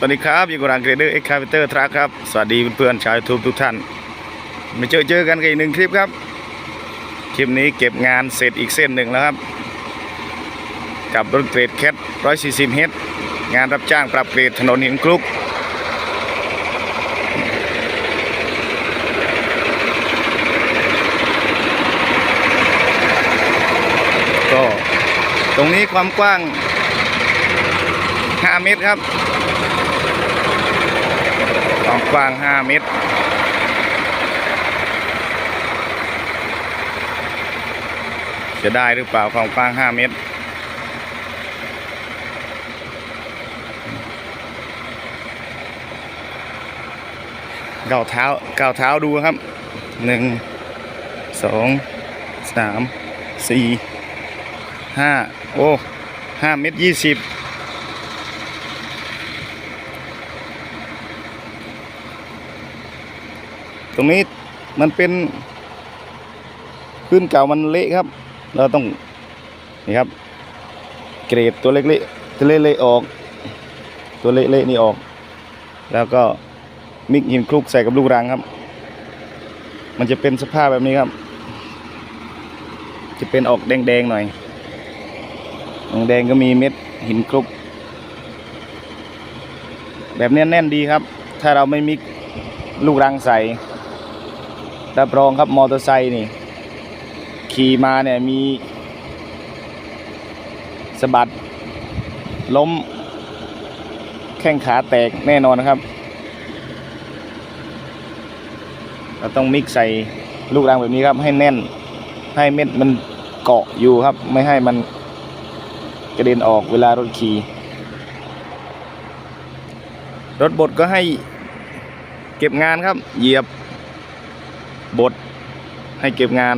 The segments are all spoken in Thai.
สวัสดีครับอยู่กับรังเกรเดอร์เอ็กคาเวเตอร์ทรัคครับ สวัสดีเพื่อนๆชาวยูทูบทุกท่าน มาเจอเจอกันกันอีกหนึ่งคลิปครับ คลิปนี้เก็บงานเสร็จอีกเส้นหนึ่งแล้วครับ กับรถเกรดแคท140เฮดงานรับจ้างปรับเกรดถนนหินคลุก ก็ตรงนี้ความกว้าง 5 เมตรครับ ความกว้าง 5 เมตร จะได้หรือเปล่าความกว้าง 5 เมตร เก้าเท้าเก้าเท้าดูครับ หนึ่ง สอง สาม สี่ ห้า โอ้ห้าเมตรยี่สิบ ตรงนี้มันเป็นพื้นเก่ามันเละครับ เราต้องนี่ครับ เกรดตัวเล็กๆตัวเละๆออก ตัวเละๆนี่ออก แล้วก็มิกหินคลุกใส่กับลูกรังครับ มันจะเป็นสภาพแบบนี้ครับ จะเป็นออกแดงๆหน่อยแดงก็มีเม็ดหินคลุก แบบนี้แน่นดีครับ ถ้าเราไม่มิกลูกรังใส่ รับรองครับมอเตอร์ไซค์นี่ ขี่มาเนี่ยมีสะบัด ล้ม แข้งขาแตกแน่นอนนะครับ เราต้องมิกใส่ลูกรังแบบนี้ครับ ให้แน่นให้เม็ดมันเกาะอยู่ครับ ไม่ให้มันกระเด็นออกเวลารถขี่รถบดก็ให้เก็บงานครับ เหยียบ บดให้เก็บงาน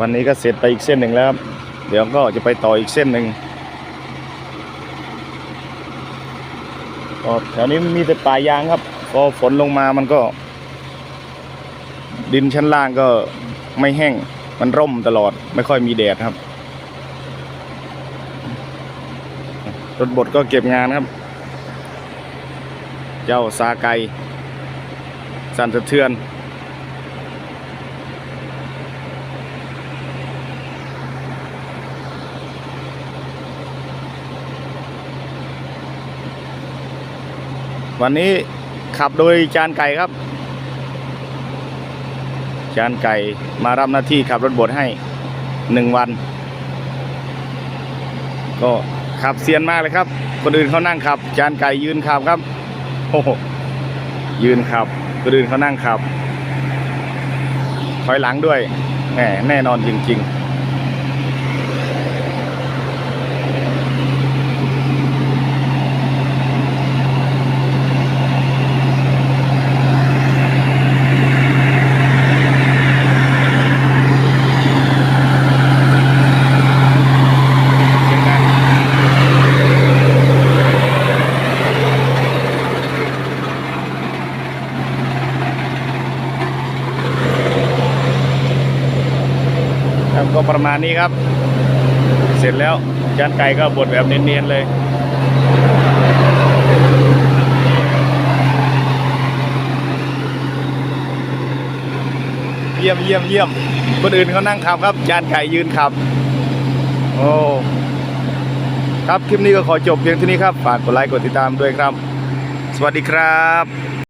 วันนี้ก็เสร็จไปอีกเส้นหนึ่งแล้วครับ เดี๋ยวก็จะไปต่ออีกเส้นหนึ่งก็แถวนี้มีแต่ป่ายางครับพอฝนลงมามันก็ ดินชั้นล่างก็ไม่แห้งมันร่มตลอดไม่ค่อยมีแดดครับรถบดก็เก็บงานครับ เจ้าซาไกสั่นสะเทือน วันนี้ขับโดยจานไก่ครับ จานไก่มารับหน้าที่ขับรถบดให้หนึ่งวัน ก็ขับเซียนมากเลยครับ คนอื่นเขานั่งขับ จานไก่ยืนขับครับ ยืนขับก็ดื่นเขานั่งขับถอยหลังด้วยแหมแน่นอนจริง ๆ ก็ประมาณนี้ครับ เสร็จแล้วจานไก่ก็บดแบบเนียนๆเลยเยี่ยมเยี่ยมเยี่ยมคนอื่นเขานั่งขับครับจานไก่ยืนขับ โอ้ครับคลิปนี้ก็ขอจบเพียงเท่านี้ครับฝากกดไลค์กดติดตามด้วยครับ สวัสดีครับ